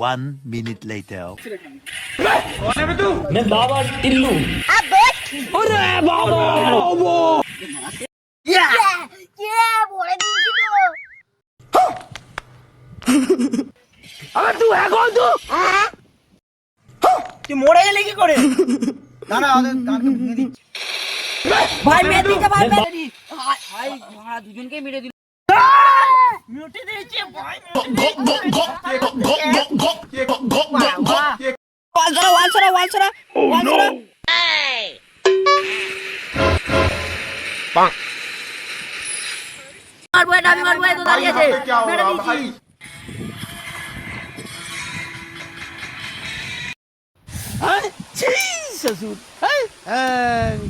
One minute later. কে ভরে দিয়েছি তো। তুই মরে গেলি কি করে? দাঁড়া ওদের কানকে ভেঙে দিচ্ছি। ভাই মেরে দিতে ভাই মেরে ভাই ভাই মারা મ્યુટી દે છે ભાઈ ગોક ગોક ગોક ગોક ગોક ગોક ગોક ગોક ગોક ગોક વાંસરા વાંસરા વાંસરા વાંસરા પાંક માર બોય ડાબી માર બોય તો દાલિયા છે મેડમ ભાઈ હા જી સસુર હા